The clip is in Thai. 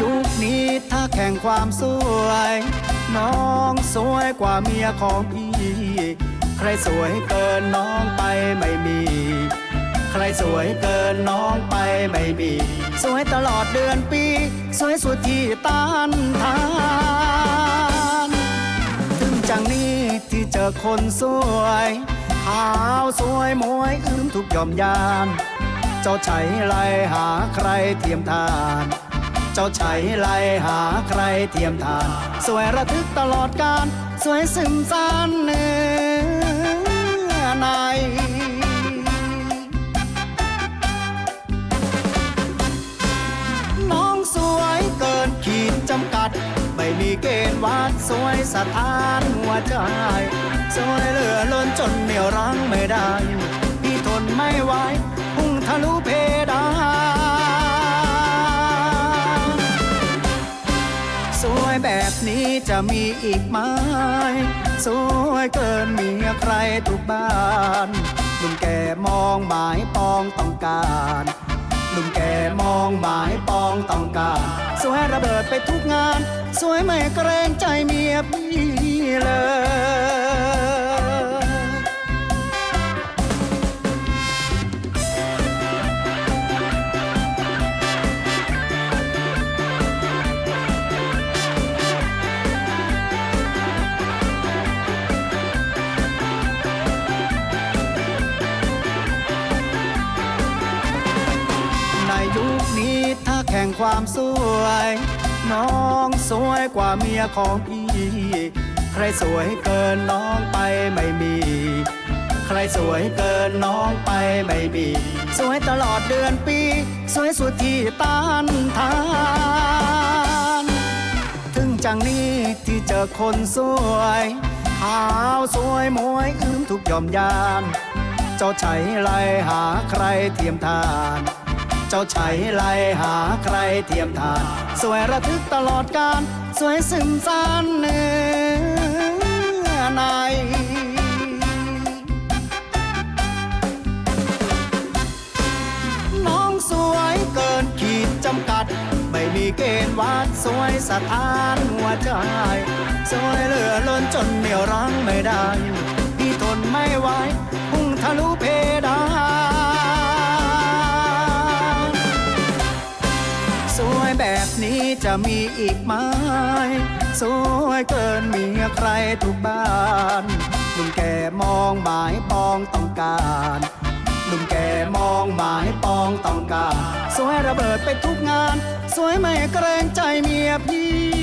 ยุคนี้ถ้าแข่งความสวย น้องสวยกว่าเมียของพี่ ใครสวยเกินน้องไปไม่มี ใครสวยเกินน้องไปไม่มี สวยตลอดเดือนปี สวยสุดที่ต้านทาน ถึงจังนี้ที่เจอคนสวยขาวสวยมวยอื้มทุกย่อมยานเจ้าใช้ไล่หาใครเทียมทาน เจ้าใช้ไล่หาใครเทียมทาน สวยระทึกตลอดการ สวยซึมซานเนื้อในน้องสวยเกินขีดจำกัด ไม่มีเกณฑ์วัดสวยสถานหัวใจ สวยเหลือล้นจนเหนียวรั้งไม่ได้ พี่ทนไม่ไหว จะมีอีกไหมสวยเกินเมียใครทุกบ้านลุงแก่มองหมายปองต้องการลุงแก่มองหมายปองต้องการ สวยระเบิดไปทุกงาน สวยไม่เกรงใจเมียพี่เลย แข่งความสวย น้องสวยกว่าเมียของพี่ ใครสวยเกินน้องไปไม่มี ใครสวยเกินน้องไปไม่มี สวยตลอดเดือนปี สวยสุดที่ต้านทาน ถึงจังนี้ที่เจอคนสวยขาวสวยมวยอื้มทุกย่อมยาน เจ้าใช้ไล่หาใครเทียมทาน เจ้าใช้ไล่หาใครเทียมทาน สวยระทึกตลอดการ สวยซึมซานเนื้อในน้องสวยเกินขีดจำกัด ไม่มีเกณฑ์วัดสวยสถานหัวใจ สวยเหลือล้นจนเหนียวรั้งไม่ได้ พี่ทนไม่ไหวพุ่งทะลุเพด จะมีอีกไหมสวยเกินเมียใครทุกบ้านหนุ่มแก่มองหมายปองต้องการหนุ่มแก่มองหมายปองต้องการ สวยระเบิดไปทุกงาน สวยไม่เกรงใจเมียพี่